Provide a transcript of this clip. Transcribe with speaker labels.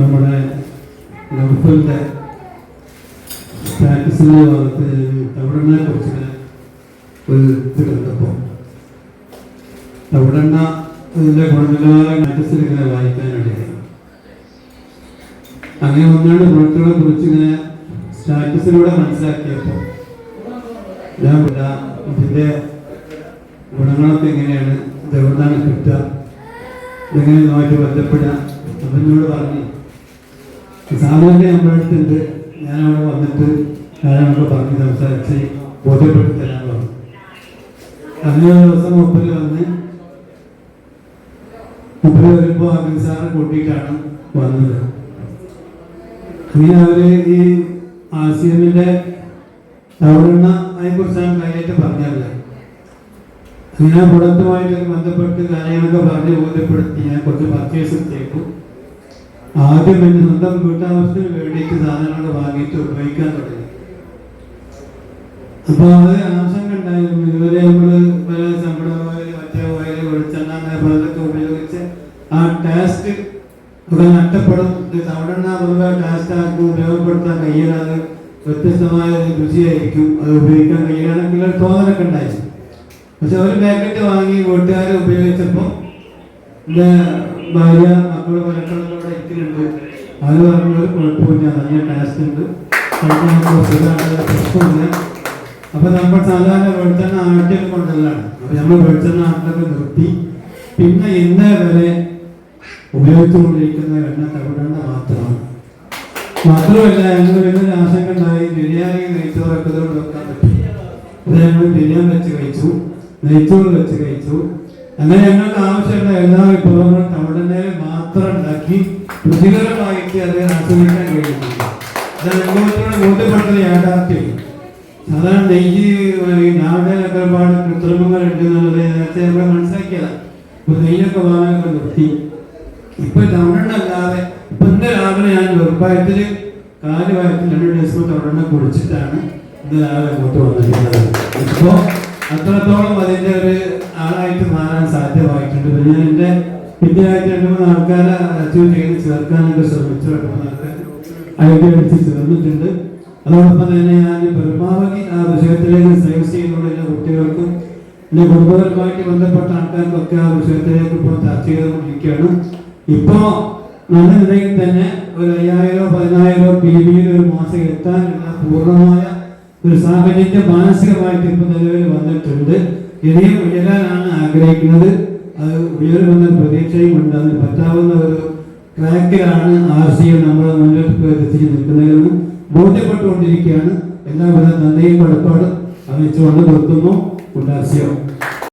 Speaker 1: നമ്മുടെ നൗഫലിന്റെ സ്റ്റാറ്റസിന്റെ ഭാഗത്ത് തവിടെണ്ണയെ കുറിച്ചിട്ട് ഒരു ഇത് തവിടെണ്ണ ഇതിന്റെ ഗുണനിലവാര വായിക്കാനിടയായി. അങ്ങനെ ഒന്നാണ്ട് പ്രൊഡക്റ്റുകളെ കുറിച്ച് ഇങ്ങനെ സ്റ്റാറ്റസിലൂടെ മനസ്സിലാക്കിയപ്പോൾ ഞാൻ ഇതിന്റെ ഗുണങ്ങളൊക്കെ എങ്ങനെയാണ് ഇതെവിടെ എവിടുന്നാണ് കിട്ടുക ഇതെങ്ങനെ ഇതുമായിട്ട് ബന്ധപ്പെടുക അവനോട് പറഞ്ഞു സാധാരണ നമ്മുടെ അടുത്തുണ്ട്? ഞാൻ അവിടെ വന്നിട്ട് ഞാനവിടെ പറഞ്ഞ് സംസാരിച്ച് ബോധ്യപ്പെടുത്തി തരാൻ പറഞ്ഞു. ഒരു ദിവസം മുപ്പത് വന്ന് മുപ്പത് വരുമ്പോൾ അഖിൽ സാറെ കൂട്ടിയിട്ടാണ് വന്നത്. അവർ ഈ ആസിയമിന്റെ തവണ അതിനെ കുറിച്ചാണ് കാര്യമായിട്ട് പറഞ്ഞത് അങ്ങനെ പ്രൊഡക്റ്റുമായിട്ട് ബന്ധപ്പെട്ട് കാര്യങ്ങളൊക്കെ പറഞ്ഞ് ബോധ്യപ്പെടുത്തി. ഞാൻ കുറച്ച് പർച്ചേസ് ചെയ്തു. ആദ്യം എന്റെ സ്വന്തം വീട്ടാവശ്യത്തിന് വേണ്ടിയിട്ട് സാധനങ്ങൾ വാങ്ങിയിട്ട് ഉപയോഗിക്കാൻ തുടങ്ങി. അപ്പൊ അത് ആശങ്ക ഉണ്ടായിരുന്നു. ഇതുവരെ നമ്മൾ പല ചമ്പട ഓയിൽ മറ്റേ ഓയിൽ വെളിച്ചെണ്ണ പലതൊക്കെ ഉപയോഗിച്ച് ആ ടാസ്ക് ഇവിടെ നഷ്ടപ്പെടും ഇത് തവണ പൊതുവെ ടേസ്റ്റ് ആർക്കും ഉപയോഗപ്പെടുത്താൻ കഴിയാതെ വ്യത്യസ്തമായ രുചിയായിരിക്കും. അത് ഉപയോഗിക്കാൻ കഴിയുകയാണെങ്കിൽ ഒരു തോന്നലൊക്കെ ഉണ്ടായിരുന്നു. പക്ഷെ ഒരു പാക്കറ്റ് വാങ്ങി വീട്ടുകാർ ഉപയോഗിച്ചപ്പോൾ ഭാര്യ മക്കൾ പലക്കളോടെ ഇരിക്കുന്നുണ്ട് അത് പറഞ്ഞത് കുഴപ്പമില്ല. നല്ല ടാസ്റ്റ് ഉണ്ട്. പ്രശ്നമില്ല. അപ്പൊ നമ്മൾ സാധാരണ വെളിച്ചെണ്ണ ആട്ടിയൊക്കെ കൊണ്ടല്ലാണ് അപ്പൊ നമ്മൾ വെളിച്ചെണ്ണ ആട്ടൊക്കെ നിർത്തി. പിന്നെ ഇന്നേ വരെ ഉപയോഗിച്ചുകൊണ്ടിരിക്കുന്ന എണ്ണ തവിടെണ്ണ മാത്രമാണ്. മാത്രമല്ല ഞങ്ങൾ വലിയൊരു ആശങ്ക ഉണ്ടായി ബിരിയാണി നെയ്ച്ചോറൊക്കെ വെക്കാൻ പറ്റും. ഞങ്ങൾ ബിരിയാണി വെച്ച് കഴിച്ചു. നെയ്ച്ചോറ് വെച്ച് കഴിച്ചു. അങ്ങനെ ഞങ്ങൾക്ക് ആവശ്യമുള്ള എല്ലാ വിഭവങ്ങളും തമിഴ്നാട്ടിൽ മാത്രം ഉണ്ടാക്കി രുചികരമായിട്ട് അത് ആസ്വദിക്കാൻ കഴിയുന്നുണ്ട്. ഇത് ബോധ്യപ്പെടുന്ന യാഥാർത്ഥ്യം. സാധാരണ നെയ്യ് ഈ നാടിനൊക്കെ ഒരുപാട് കൃത്രിമങ്ങൾ ഉണ്ട് എന്നുള്ളത് നേരത്തെ നമ്മൾ മനസ്സിലാക്കിയതാണ്. ഇപ്പൊ നെയ്യൊക്കെ വാങ്ങാനൊക്കെ നിർത്തി ഇപ്പൊ തമിഴ്നല്ലാതെ ഇപ്പൊ ഇന്ന് രാവിലെ ഞാൻ വെറുപ്പായത്തിൽ കാൽ വയറ്റിൽ രണ്ട് ദിവസം തമിഴ്നെ കുടിച്ചിട്ടാണ് ഇന്ന് രാവിലെ അങ്ങോട്ട് വന്നിട്ടുള്ളത് ഇപ്പോ അത്രത്തോളം അതിന്റെ ഒരു ആളായിട്ട് മാറാൻ സാധ്യമായിട്ടുണ്ട്. പിന്നെ എന്റെ എന്റെ വിദ്യയായിട്ട് രണ്ട് മൂന്ന് ആൾക്കാരെ അച്ചീവ് ചെയ്ത് ചേർക്കാനൊക്കെ ശ്രമിച്ചു. രണ്ട് മൂന്ന് ആൾക്കാർ ചേർന്നിട്ടുണ്ട്. അതോടൊപ്പം തന്നെ ഞാൻ പരമാവധി ആ വിഷയത്തിലേക്ക് സേവ് ചെയ്യുന്നുള്ള എല്ലാ കുട്ടികൾക്കും എന്റെ കുടുംബപരമായിട്ട് ബന്ധപ്പെട്ട ആൾക്കാർക്കൊക്കെ ആ വിഷയത്തിലേക്ക് ഇപ്പോൾ ചർച്ച ചെയ്തുകൊണ്ടിരിക്കുകയാണ്. ഇപ്പോൾ നല്ല നിലയിൽ തന്നെ ഒരു അയ്യായിരോ പതിനായിരോ പി ബിയിൽ ഒരു മാസം എത്താനുള്ള പൂർണമായ ഒരു സാഹചര്യം മാനസികമായിട്ട് ഇപ്പൊ നിലവിൽ ഇനിയും ഉയരാനാണ് ആഗ്രഹിക്കുന്നത്. അത് ഉയരുമെന്ന പ്രതീക്ഷയും ഉണ്ട്. അതിന് പറ്റാവുന്ന ഒരു ട്രാക്കിലാണ് ആർ സി നമ്മളെ മുന്നോട്ട് എത്തിച്ച് നിൽക്കുന്നതെന്ന് ബോധ്യപ്പെട്ടുകൊണ്ടിരിക്കുകയാണ്. എല്ലാവിധ നന്ദിയും കടപ്പാടും അറിയിച്ചുകൊണ്ട് നിർത്തുന്നു. ഉണ്ടാസ്യം